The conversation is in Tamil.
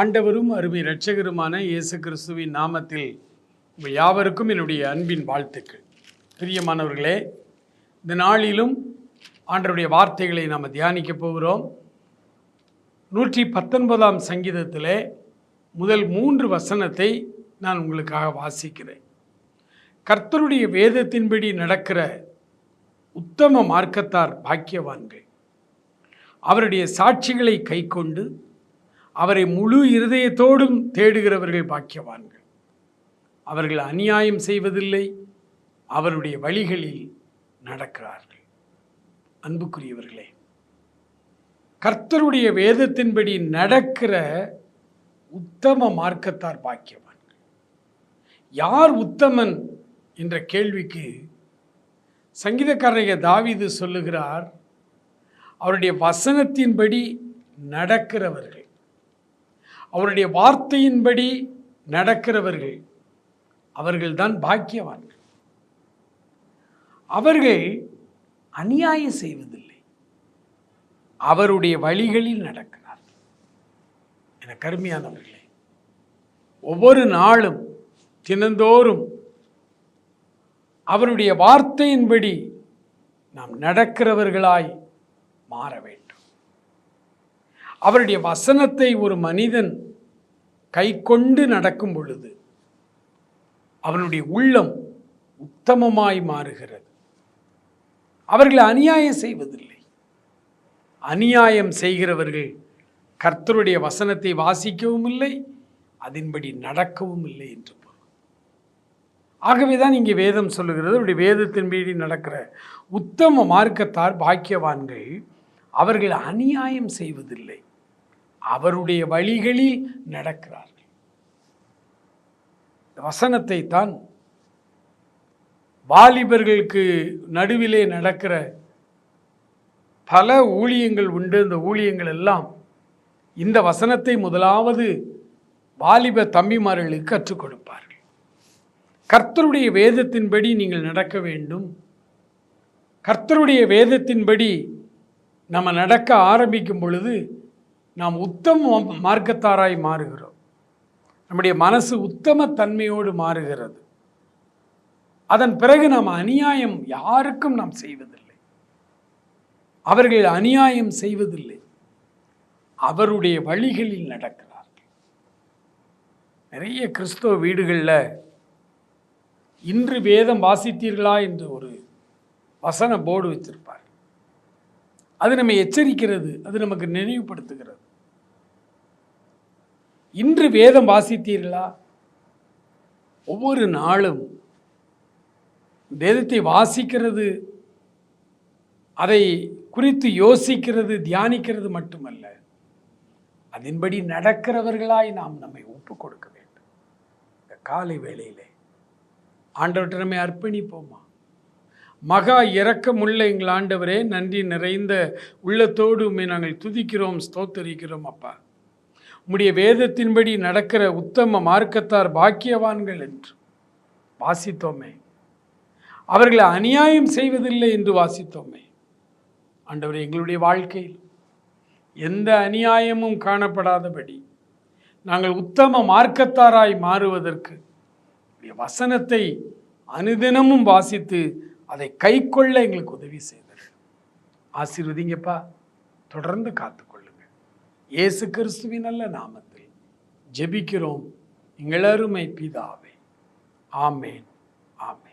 ஆண்டவரும் அருமை இரட்சகருமான இயேசு கிறிஸ்துவின் நாமத்தில் உங்கள் யாவருக்கும் என்னுடைய அன்பின் வாழ்த்துக்கள். பிரியமானவர்களே இந்த நாளிலும் ஆண்டருடைய வார்த்தைகளை நாம் தியானிக்க போகிறோம். நூற்றி பத்தொன்பதாம் சங்கீதத்தில் முதல் மூன்று வசனத்தை நான் உங்களுக்காக வாசிக்கிறேன். கர்த்தருடைய வேதத்தின்படி நடக்கிற உத்தம மார்க்கத்தார் பாக்கியவான்கள். அவருடைய சாட்சிகளை கைக்கொண்டு அவரை முழு இருதயத்தோடும் தேடுகிறவர்கள் பாக்கியவான்கள். அவர்கள் அநியாயம் செய்வதில்லை அவருடைய வழிகளில் நடக்கிறார்கள். அன்புக்குரியவர்களே கர்த்தருடைய வேதத்தின்படி நடக்கிற உத்தம மார்க்கத்தார் பாக்கியவான்கள். யார் உத்தமன் என்ற கேள்விக்கு சங்கீதக்காரக தாவிது சொல்லுகிறார் அவருடைய வசனத்தின்படி நடக்கிறவர்கள். அவருடைய வார்த்தையின்படி நடக்கிறவர்கள் அவர்கள்தான் பாக்கியவான்கள். அவர்கள் அநியாயம் செய்வதில்லை. அவருடைய வழிகளில் நடக்கிறார்கள். என கருமையானவர்களே ஒவ்வொரு நாளும் தினந்தோறும் அவருடைய வார்த்தையின்படி நாம் நடக்கிறவர்களாய் மாற வேண்டும். அவருடைய வசனத்தை ஒரு மனிதன் கை கொண்டு நடக்கும் பொழுது அவனுடைய உள்ளம் உத்தமமாய் மாறுகிறது. அவர்கள் அநியாயம் செய்வதில்லை. அநியாயம் செய்கிறவர்கள் கர்த்தருடைய வசனத்தை வாசிக்கவும் இல்லை அதன்படி நடக்கவும் இல்லை என்று பொருள். ஆகவே தான் இங்கே வேதம் சொல்லுகிறது அவருடைய வேதத்தின்படி நடக்கிற உத்தம மார்க்கத்தார் பாக்கியவான்கள் அவர்கள் அநியாயம் செய்வதில்லை. அவருடைய வழிகளில் நடக்கிறார்கள். வசனத்தை தான் வாலிபர்களுக்கு நடுவிலே நடக்கிற பல ஊழியங்கள் உண்டு. இந்த ஊழியங்கள் எல்லாம் இந்த வசனத்தை முதலாவது வாலிப தம்பிமார்களுக்கு கற்றுக் கொடுப்பார்கள். கர்த்தருடைய வேதத்தின்படி நீங்கள் நடக்க வேண்டும். கர்த்தருடைய வேதத்தின்படி நம்ம நடக்க ஆரம்பிக்கும் பொழுது நாம் உத்தம மார்க்கத்தாராய் மாறுகிறோம். நம்முடைய மனசு உத்தம தன்மையோடு மாறுகிறது. அதன் பிறகு நாம் அநியாயம் யாருக்கும் நாம் செய்வதில்லை. அவர்கள் அநியாயம் செய்வதில்லை. அவருடைய வழிகளில் நடக்கிறார்கள். நிறைய கிறிஸ்தவ வீடுகளில் இன்று வேதம் வாசித்தீர்களா என்று ஒரு வசன போர்டு வச்சிருப்பார். அது நம்மை எச்சரிக்கிறது அது நமக்கு நினைவுபடுத்துகிறது. இன்று வேதம் வாசித்தீர்களா? ஒவ்வொரு நாளும் வேதத்தை வாசிக்கிறது அதை குறித்து யோசிக்கிறது தியானிக்கிறது மட்டுமல்ல அதன்படி நடக்கிறவர்களாய் நாம் நம்மை ஒப்பு கொடுக்க வேண்டும். இந்த காலை வேளையிலே ஆண்டவற்றை நம்மை அர்ப்பணிப்போமா? மகா இறக்கமுள்ள எங்கள் ஆண்டவரே நன்றி நிறைந்த உள்ளத்தோடு உண்மை நாங்கள் துதிக்கிறோம் ஸ்தோத்தரிக்கிறோம் அப்பா. உம்முடைய வேதத்தின்படி நடக்கிற உத்தம மார்க்கத்தார் பாக்கியவான்கள் என்று வாசித்தோமே. அவர்களை அநியாயம் செய்வதில்லை என்று வாசித்தோமே. ஆண்டவரே எங்களுடைய வாழ்க்கையில் எந்த அநியாயமும் காணப்படாதபடி நாங்கள் உத்தம மார்க்கத்தாராய் மாறுவதற்கு வசனத்தை அனுதினமும் வாசித்து அதை கைக்கொள்ள எங்களுக்கு உதவி செய்தது ஆசீர்வதிங்கப்பா. தொடர்ந்து காத்துக்கொள்ளுங்க. இயேசு கிறிஸ்துவின் நல்ல நாமத்தில் ஜெபிக்கிறோம். எங்களருமை பிதாவே. ஆமேன். ஆமேன்.